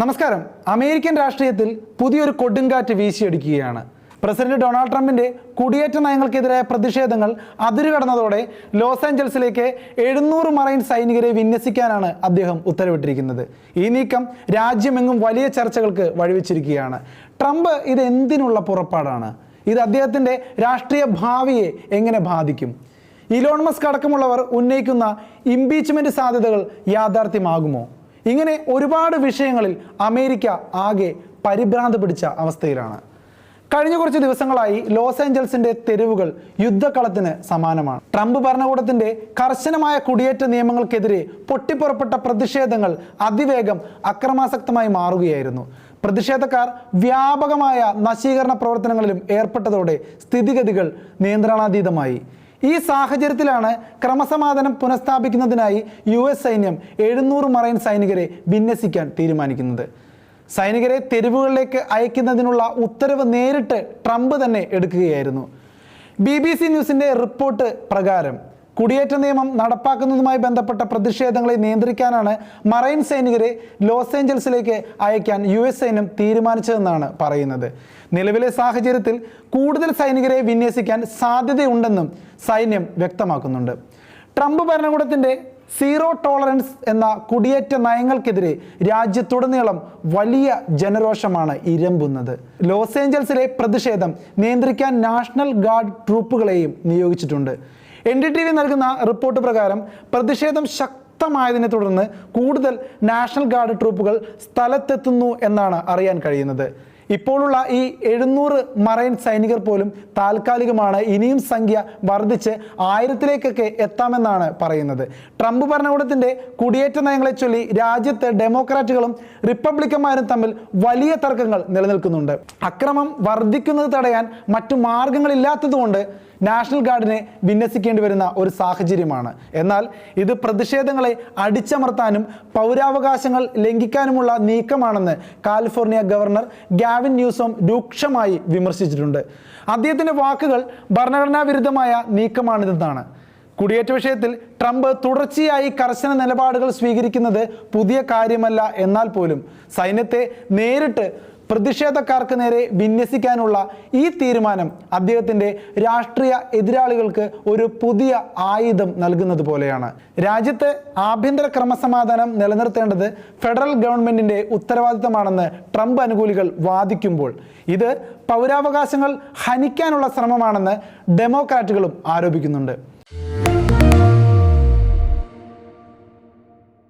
നമസ്കാരം. അമേരിക്കൻ രാഷ്ട്രീയത്തിൽ പുതിയൊരു കൊടുങ്കാറ്റ് വീശിയടിക്കുകയാണ്. പ്രസിഡന്റ് ഡൊണാൾഡ് ട്രംപിന്റെ കുടിയേറ്റ നയങ്ങൾക്കെതിരായ പ്രതിഷേധങ്ങൾ അതിരുകടന്നതോടെ ലോസ് ആഞ്ചൽസിലേക്ക് എഴുന്നൂറ് മറൈൻ സൈനികരെ വിന്യസിക്കാനാണ് അദ്ദേഹം ഉത്തരവിട്ടിരിക്കുന്നത്. ഈ നീക്കം രാജ്യമെങ്ങും വലിയ ചർച്ചകൾക്ക് വഴിവെച്ചിരിക്കുകയാണ്. ട്രംപ് ഇത് എന്തിനുള്ള പുറപ്പാടാണ്? ഇത് അദ്ദേഹത്തിന്റെ രാഷ്ട്രീയ ഭാവിയെ എങ്ങനെ ബാധിക്കും? ഇലോൺ അടക്കമുള്ളവർ ഉന്നയിക്കുന്ന ഇംപീച്ച്മെന്റ് സാധ്യതകൾ യാഥാർത്ഥ്യമാകുമോ? ഇങ്ങനെ ഒരുപാട് വിഷയങ്ങളിൽ അമേരിക്ക ആകെ പരിഭ്രാന്ത് പിടിച്ച അവസ്ഥയിലാണ്. കഴിഞ്ഞ കുറച്ച് ദിവസങ്ങളായി ലോസ് ഏഞ്ചൽസിന്റെ തെരുവുകൾ യുദ്ധക്കളത്തിന് സമാനമാണ്. ട്രംപ് ഭരണകൂടത്തിന്റെ കർശനമായ കുടിയേറ്റ നിയമങ്ങൾക്കെതിരെ പൊട്ടിപ്പുറപ്പെട്ട പ്രതിഷേധങ്ങൾ അതിവേഗം അക്രമാസക്തമായി മാറുകയായിരുന്നു. പ്രതിഷേധക്കാർ വ്യാപകമായ നശീകരണ പ്രവർത്തനങ്ങളിലും ഏർപ്പെട്ടതോടെ സ്ഥിതിഗതികൾ നിയന്ത്രണാതീതമായി. ഈ സാഹചര്യത്തിലാണ് ക്രമസമാധാനം പുനഃസ്ഥാപിക്കുന്നതിനായി യു എസ് സൈന്യം എഴുന്നൂറ് മറൈൻ സൈനികരെ വിന്യസിക്കാൻ തീരുമാനിക്കുന്നത്. സൈനികരെ തെരുവുകളിലേക്ക് അയക്കുന്നതിനുള്ള ഉത്തരവ് നേരിട്ട് ട്രംപ് തന്നെ എടുക്കുകയായിരുന്നു. ബി ബി സി ന്യൂസിന്റെ റിപ്പോർട്ട് പ്രകാരം കുടിയേറ്റ നിയമം നടപ്പാക്കുന്നതുമായി ബന്ധപ്പെട്ട പ്രതിഷേധങ്ങളെ നിയന്ത്രിക്കാനാണ് മറൈൻ സൈനികരെ ലോസ് ഏഞ്ചൽസിലേക്ക് അയക്കാൻ യു എസ് സൈന്യം തീരുമാനിച്ചതെന്നാണ് പറയുന്നത്. നിലവിലെ സാഹചര്യത്തിൽ കൂടുതൽ സൈനികരെ വിന്യസിക്കാൻ സാധ്യതയുണ്ടെന്നും സൈന്യം വ്യക്തമാക്കുന്നുണ്ട്. ട്രംപ് ഭരണകൂടത്തിന്റെ സീറോ ടോളറൻസ് എന്ന കുടിയേറ്റ നയങ്ങൾക്കെതിരെ രാജ്യത്തുടനീളം വലിയ ജനരോഷമാണ് ഇരമ്പുന്നത്. ലോസ് ഏഞ്ചൽസിലെ പ്രതിഷേധം നിയന്ത്രിക്കാൻ നാഷണൽ ഗാർഡ് ട്രൂപ്പുകളെയും നിയോഗിച്ചിട്ടുണ്ട്. എൻ ഡി ടി വി നൽകുന്ന റിപ്പോർട്ട് പ്രകാരം പ്രതിഷേധം ശക്തമായതിനെ തുടർന്ന് കൂടുതൽ നാഷണൽ ഗാർഡ് ട്രൂപ്പുകൾ സ്ഥലത്തെത്തുന്നു എന്നാണ് അറിയാൻ കഴിയുന്നത്. ഇപ്പോഴുള്ള ഈ എഴുന്നൂറ് മറൈൻ സൈനികർ പോലും താൽക്കാലികമാണ്. ഇനിയും സംഖ്യ വർദ്ധിച്ച് ആയിരത്തിലേക്കൊക്കെ എത്താമെന്നാണ് പറയുന്നത്. ട്രംപ് ഭരണകൂടത്തിന്റെ കുടിയേറ്റ നയങ്ങളെ ചൊല്ലി രാജ്യത്ത് ഡെമോക്രാറ്റുകളും റിപ്പബ്ലിക്കന്മാരും തമ്മിൽ വലിയ തർക്കങ്ങൾ നിലനിൽക്കുന്നുണ്ട്. അക്രമം വർദ്ധിക്കുന്നത് തടയാൻ മറ്റു മാർഗങ്ങളില്ലാത്തതുകൊണ്ട് നാഷണൽ ഗാർഡിനെ വിന്യസിക്കേണ്ടി വരുന്ന ഒരു സാഹചര്യമാണ്. എന്നാൽ ഇത് പ്രതിഷേധങ്ങളെ അടിച്ചമർത്താനും പൗരാവകാശങ്ങൾ ലംഘിക്കാനുമുള്ള നീക്കമാണെന്ന് കാലിഫോർണിയ ഗവർണർ ഗാവിൻ ന്യൂസോം രൂക്ഷമായി വിമർശിച്ചിട്ടുണ്ട്. അദ്ദേഹത്തിന്റെ വാക്കുകൾ ഭരണഘടനാ വിരുദ്ധമായ നീക്കമാണിതെന്നാണ്. കുടിയേറ്റ വിഷയത്തിൽ ട്രംപ് തുടർച്ചയായി കർശന നിലപാടുകൾ സ്വീകരിക്കുന്നത് പുതിയ കാര്യമല്ല എന്നാൽ പോലും സൈന്യത്തെ നേരിട്ട് പ്രതിഷേധക്കാർക്ക് നേരെ വിന്യസിക്കാനുള്ള ഈ തീരുമാനം അദ്ദേഹത്തിന്റെ രാഷ്ട്രീയ എതിരാളികൾക്ക് ഒരു പുതിയ ആയുധം നൽകുന്നത് പോലെയാണ്. രാജ്യത്ത് ആഭ്യന്തര ക്രമസമാധാനം നിലനിർത്തേണ്ടത് ഫെഡറൽ ഗവൺമെന്റിന്റെ ഉത്തരവാദിത്തമാണെന്ന് ട്രംപ് അനുകൂലികൾ വാദിക്കുമ്പോൾ. ഇത് പൗരാവകാശങ്ങൾ ഹനിക്കാനുള്ള ശ്രമമാണെന്ന് ഡെമോക്രാറ്റുകളും ആരോപിക്കുന്നുണ്ട്.